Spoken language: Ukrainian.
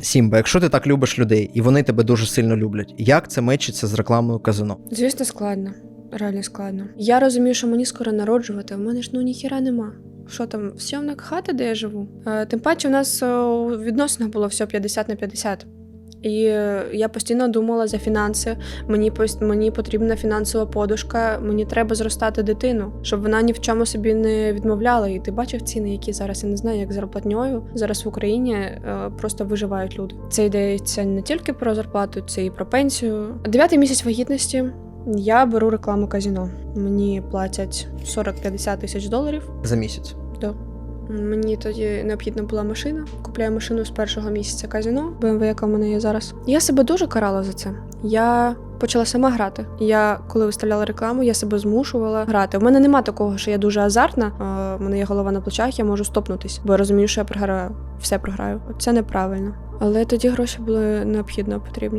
Сімба, якщо ти так любиш людей і вони тебе дуже сильно люблять, як це мечиться з рекламою казино? Звісно, складно. Реально складно. Я розумію, що мені скоро народжувати, в мене ж ну ніхіра нема. Що там, зйомна хата, де я живу? Е, тим паче, у нас у відносинах було все 50 на 50. І я постійно думала за фінанси. Мені мені потрібна фінансова подушка. Мені треба зростати дитину, щоб вона ні в чому собі не відмовляла. І ти бачив ціни, які зараз я не знаю, як зарплатньою зараз в Україні е, просто виживають люди. Це йдеться не тільки про зарплату, це і про пенсію. Дев'ятий місяць вагітності. Я беру рекламу казіно. Мені платять 40-50 тисяч доларів. За місяць. Да. Мені тоді необхідна була машина. Купляю машину з першого місяця казіно, BMW, яка в мене є зараз. Я себе дуже карала за це. Я почала сама грати. Я, коли виставляла рекламу, я себе змушувала грати. У мене нема такого, що я дуже азартна. У мене є голова на плечах, я можу стопнутись, бо я розумію, що я програю, все програю. Це неправильно. Але тоді гроші були необхідно потрібні.